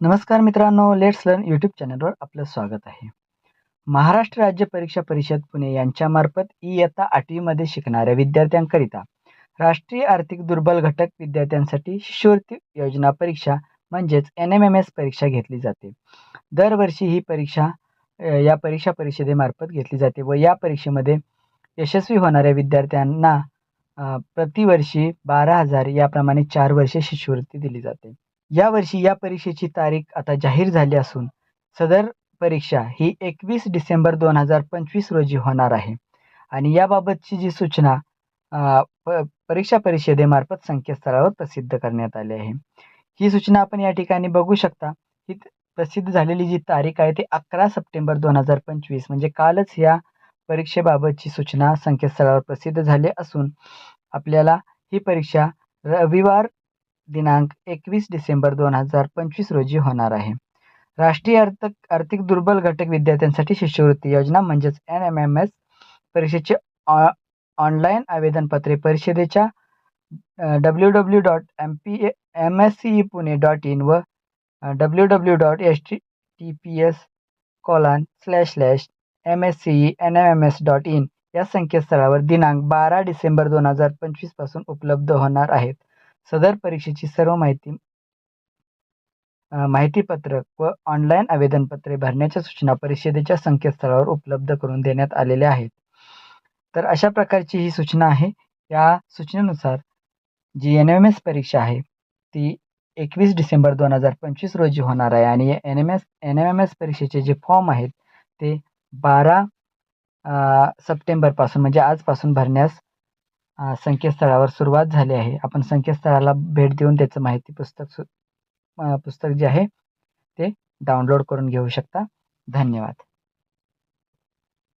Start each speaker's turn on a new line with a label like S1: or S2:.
S1: नमस्कार मित्रांनो let's learn YouTube चॅनलवर आपलं स्वागत आहे. महाराष्ट्र राज्य परीक्षा परिषद पुणे यांच्यामार्फत इयत्ता आठवीमध्ये शिकणाऱ्या विद्यार्थ्यांकरिता राष्ट्रीय आर्थिक दुर्बल घटक विद्यार्थ्यांसाठी शिष्यवृत्ती योजना परीक्षा म्हणजेच एन एम एम एस परीक्षा घेतली जाते. दरवर्षी ही परीक्षा या परीक्षा परिषदेमार्फत घेतली जाते व या परीक्षेमध्ये यशस्वी होणाऱ्या विद्यार्थ्यांना प्रतिवर्षी बारा हजार याप्रमाणे चार वर्षे शिष्यवृत्ती दिली जाते. यावर्षी या परीक्षेची तारीख आता जाहीर झाली असून सदर परीक्षा ही एकवीस डिसेंबर दोन हजार पंचवीस रोजी होणार आहे. आणि याबाबतची जी सूचना प परीक्षा परिषदेमार्फत संकेतस्थळावर प्रसिद्ध करण्यात आली आहे. ही सूचना आपण या ठिकाणी बघू शकता. ही प्रसिद्ध झालेली जी तारीख आहे ती अकरा सप्टेंबर दोन हजार पंचवीस. म्हणजे कालच या परीक्षेबाबतची सूचना संकेतस्थळावर प्रसिद्ध झाली असून आपल्याला ही परीक्षा रविवार दिनांक एकवीस डिसेंबर दोन हजार पंचवीस रोजी होणार आहे. राष्ट्रीय आर्थिक आर्थिक दुर्बल घटक विद्यार्थ्यांसाठी शिष्यवृत्ती योजना म्हणजेच एन एम एम एस परीक्षेचे ऑ ऑनलाईन आवेदनपत्रे परिषदेच्या W W dot M P M S C E Pune dot in व W W dot H T T P S colon slash slash M S C E N M M S dot in या संकेतस्थळावर दिनांक बारा डिसेंबर दोन हजार पंचवीसपासून उपलब्ध होणार आहेत. सदर परीक्षेची सर्व माहिती माहितीपत्रक व ऑनलाईन आवेदनपत्रे भरण्याच्या सूचना परिषदेच्या संकेतस्थळावर उपलब्ध करून देण्यात आलेल्या आहेत. तर अशा प्रकारची ही सूचना आहे. या सूचनेनुसार जी एन एम एस परीक्षा आहे ती एकवीस डिसेंबर दोन हजार पंचवीस रोजी होणार आहे आणि N M S N M M S परीक्षेचे जे फॉर्म आहेत ते बारा सप्टेंबरपासून म्हणजे आजपासून भरण्यास संकेतस्थळावर सुरुवात झाली आहे. आपण संकेतस्थळाला भेट देऊन त्याचं माहिती पुस्तक सु पुस्तक जे आहे ते डाउनलोड करून घेऊ शकता. धन्यवाद.